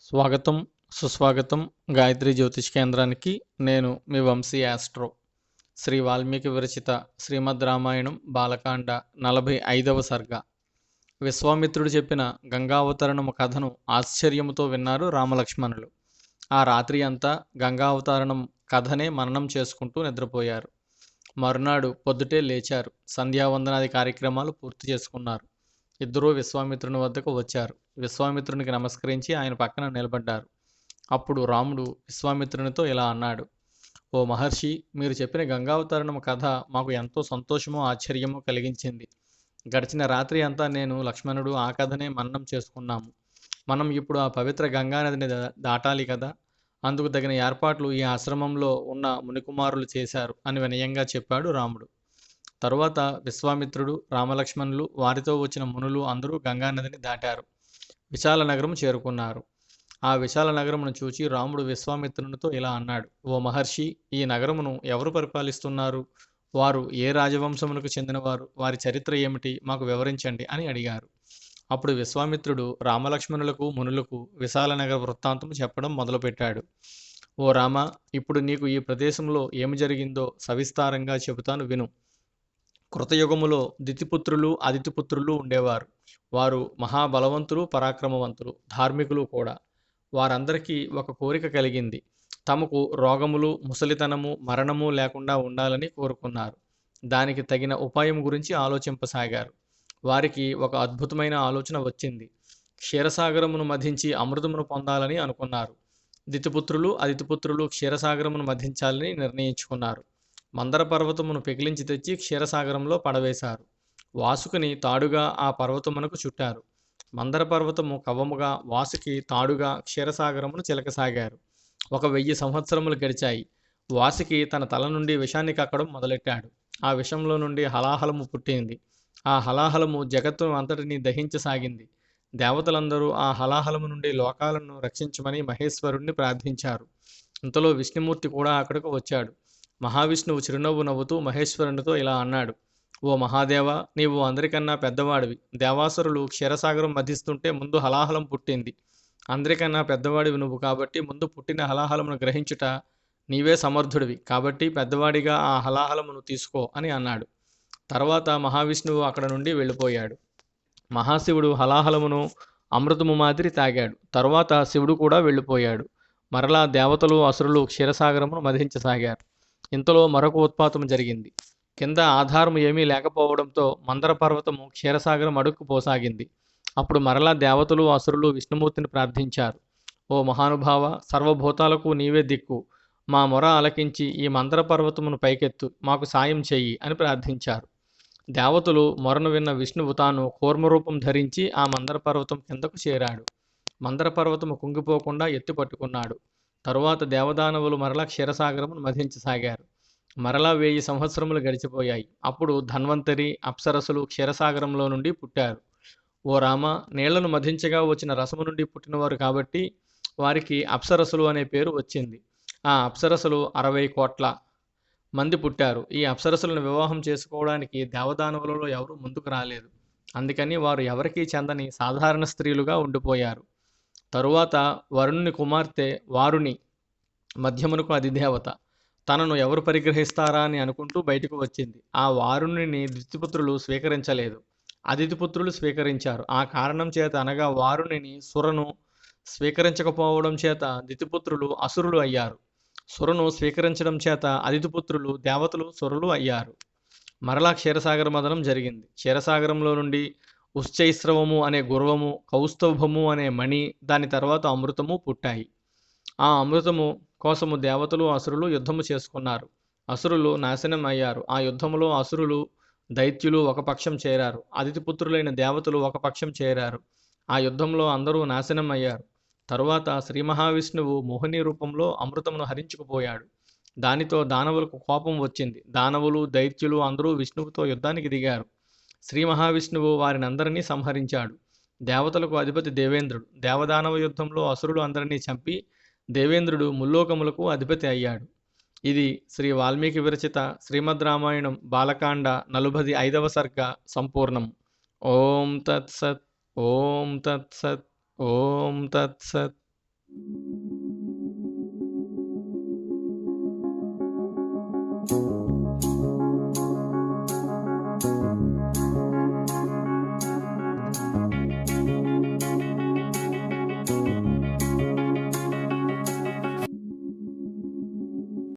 స్వాగతం సుస్వాగతం గాయత్రి జ్యోతిష్ కేంద్రానికి. నేను మీ వంశీ ఆస్ట్రో. శ్రీ వాల్మీకి విరచిత శ్రీమద్ రామాయణం బాలకాండ నలభై ఐదవ సర్గ. విశ్వామిత్రుడు చెప్పిన గంగావతరణము కథను ఆశ్చర్యముతో విన్నారు రామలక్ష్మణులు. ఆ రాత్రి అంతా గంగావతరణం కథనే మననం చేసుకుంటూ నిద్రపోయారు. మరునాడు పొద్దుటే లేచారు. సంధ్యావందనాది కార్యక్రమాలు పూర్తి చేసుకున్నారు. ఇద్దరూ విశ్వామిత్రుని వద్దకు వచ్చారు. విశ్వామిత్రునికి నమస్కరించి ఆయన పక్కన నిలబడ్డారు. అప్పుడు రాముడు విశ్వామిత్రునితో ఇలా అన్నాడు ఓ మహర్షి మీరు చెప్పిన గంగావతరణం కథ మాకు ఎంతో సంతోషమో ఆశ్చర్యమో కలిగించింది. గడిచిన రాత్రి అంతా నేను లక్ష్మణుడు ఆ కథనే మన్నం చేసుకున్నాము. మనం ఇప్పుడు ఆ పవిత్ర గంగానదిని దా- దాటాలి కదా? అందుకు తగిన ఏర్పాట్లు ఈ ఆశ్రమంలో ఉన్న మునికుమారులు చేశారు అని వినయంగా చెప్పాడు రాముడు. తరువాత విశ్వామిత్రుడు రామలక్ష్మణులు వారితో వచ్చిన మునులు అందరూ గంగానదిని దాటారు. విశాల నగరం చేరుకున్నారు. ఆ విశాల నగరమును చూచి రాముడు విశ్వామిత్రునితో ఇలా అన్నాడు ఓ మహర్షి ఈ నగరమును ఎవరు పరిపాలిస్తున్నారు? వారు ఏ రాజవంశమునకు చెందినవారు? వారి చరిత్ర ఏమిటి? మాకు వివరించండి అని అడిగారు. అప్పుడు విశ్వామిత్రుడు రామలక్ష్మణులకు మునులకు విశాలనగర వృత్తాంతం చెప్పడం మొదలుపెట్టాడు. ఓ రామ ఇప్పుడు నీకు ఈ ప్రదేశంలో ఏమి జరిగిందో సవిస్తారంగా చెబుతాను విను. కృతయుగములో దితిపుత్రులు అదితిపుత్రులు ఉండేవారు. వారు మహాబలవంతులు పరాక్రమవంతులు ధార్మికులు కూడా. వారందరికీ ఒక కోరిక కలిగింది. తమకు రోగములు ముసలితనము మరణము లేకుండా ఉండాలని కోరుకున్నారు. దానికి తగిన ఉపాయం గురించి ఆలోచింపసాగారు. వారికి ఒక అద్భుతమైన ఆలోచన వచ్చింది. క్షీరసాగరమును మధించి అమృతమును పొందాలని అనుకున్నారు. దితిపుత్రులు అదితిపుత్రులు క్షీరసాగరమును మధించాలని నిర్ణయించుకున్నారు. మందర పర్వతమును పెకిలించి తెచ్చి క్షీరసాగరంలో పడవేశారు. వాసుకుని తాడుగా ఆ పర్వతమునకు చుట్టారు. మందర పర్వతము కవ్వముగా వాసుకి తాడుగా క్షీరసాగరమును చిలకసాగారు. ఒక వెయ్యి సంవత్సరములు గడిచాయి. వాసుకి తన తల నుండి విషాన్ని కక్కడం మొదలెట్టాడు. ఆ విషంలో నుండి హలాహలము పుట్టింది. ఆ హలాహలము జగత్తు అంతటిని దహించసాగింది. దేవతలందరూ ఆ హలాహలము నుండి లోకాలను రక్షించమని మహేశ్వరుణ్ణి ప్రార్థించారు. ఇంతలో విష్ణుమూర్తి కూడా అక్కడకు వచ్చాడు. మహావిష్ణువు చిరునవ్వు నవ్వుతూ మహేశ్వరునితో ఇలా అన్నాడు. ఓ మహాదేవ నీవు అందరికన్నా పెద్దవాడివి. దేవాసురులు క్షీరసాగరం మధిస్తుంటే ముందు హలాహలం పుట్టింది. అందరికన్నా పెద్దవాడివి నువ్వు కాబట్టి ముందు పుట్టిన హలాహలమును గ్రహించుట నీవే సమర్థుడివి. కాబట్టి పెద్దవాడిగా ఆ హలాహలమును తీసుకో అని అన్నాడు. తర్వాత మహావిష్ణువు అక్కడ నుండి వెళ్ళిపోయాడు. మహాశివుడు హలాహలమును అమృతము మాదిరి తాగాడు. తరువాత శివుడు కూడా వెళ్ళిపోయాడు. మరలా దేవతలు అసురులు క్షీరసాగరమును మధించసాగారు ఇంతలో మరొక ఉత్పాతం జరిగింది. కింద ఆధారం ఏమీ లేకపోవడంతో మందర పర్వతము క్షీరసాగరం అడుక్కు పోసాగింది. అప్పుడు మరలా దేవతలు అసురులు విష్ణుమూర్తిని ప్రార్థించారు. ఓ మహానుభావ సర్వభూతాలకు నీవే దిక్కు. మా మొర ఆలకించి ఈ మందర పర్వతమును పైకెత్తు. మాకు సాయం చెయ్యి అని ప్రార్థించారు. దేవతలు మొరను విన్న విష్ణువు తాను కూర్మరూపం ధరించి ఆ మందర పర్వతం కిందకు చేరాడు. మందర పర్వతము కుంగిపోకుండా ఎత్తి పట్టుకున్నాడు. తరువాత దేవదానవులు మరలా క్షీరసాగరమును మధించసాగారు. మరలా వెయ్యి సంవత్సరములు గడిచిపోయాయి. అప్పుడు ధన్వంతరి అప్సరసులు క్షీరసాగరంలో నుండి పుట్టారు. ఓ రామ నీళ్ళను మధించగా వచ్చిన రసము నుండి పుట్టినవారు కాబట్టి వారికి అప్సరసులు అనే పేరు వచ్చింది. ఆ అప్సరసులు అరవై కోట్ల మంది పుట్టారు. ఈ అప్సరసులను వివాహం చేసుకోవడానికి దేవదానవులలో ఎవరు ముందుకు రాలేదు. అందుకని వారు ఎవరికీ చెందని సాధారణ స్త్రీలుగా ఉండిపోయారు. తరువాత వరుణుని కుమార్తె వారుని మధ్యమునకు అధిదేవత. తనను ఎవరు పరిగ్రహిస్తారా అని అనుకుంటూ బయటకు వచ్చింది. ఆ వారుణిని దితిపుత్రులు స్వీకరించలేదు. అతిథిపుత్రులు స్వీకరించారు. ఆ కారణం చేత అనగా వారుణిని సురను స్వీకరించకపోవడం చేత దితిపుత్రులు అసురులు అయ్యారు. సురను స్వీకరించడం చేత అదితిపుత్రులు దేవతలు సురలు అయ్యారు. మరలా క్షీరసాగర మదనం జరిగింది. క్షీరసాగరంలో నుండి ఉశ్చైస్రవము అనే గుర్వము కౌస్తభము అనే మణి దాని తర్వాత అమృతము పుట్టాయి. ఆ అమృతము కోసము దేవతలు అసురులు యుద్ధము చేసుకున్నారు. అసురులు నాశనం అయ్యారు. ఆ యుద్ధములో అసురులు దైత్యులు ఒక పక్షం చేరారు. అతిథిపుత్రులైన దేవతలు ఒక పక్షం చేరారు. ఆ యుద్ధంలో అందరూ నాశనం అయ్యారు. తరువాత శ్రీ మహావిష్ణువు మోహిని రూపంలో అమృతమును హరించుకుపోయాడు. దానితో దానవులకు కోపం వచ్చింది. దానవులు దైత్యులు అందరూ విష్ణువుతో యుద్ధానికి దిగారు. శ్రీ మహావిష్ణువు వారిని అందరినీ సంహరించాడు. దేవతలకు అధిపతి దేవేంద్రుడు. దేవదానవ యుద్ధంలో అసురులు అందరినీ చంపి దేవేంద్రుడు ముల్లోకములకు అధిపతి అయ్యాడు. ఇది శ్రీ వాల్మీకి విరచిత శ్రీమద్ రామాయణం బాలకాండ నలుభది ఐదవ సర్గ సంపూర్ణం. ఓం తత్సత్ ఓం తత్సత్ ఓం తత్సత్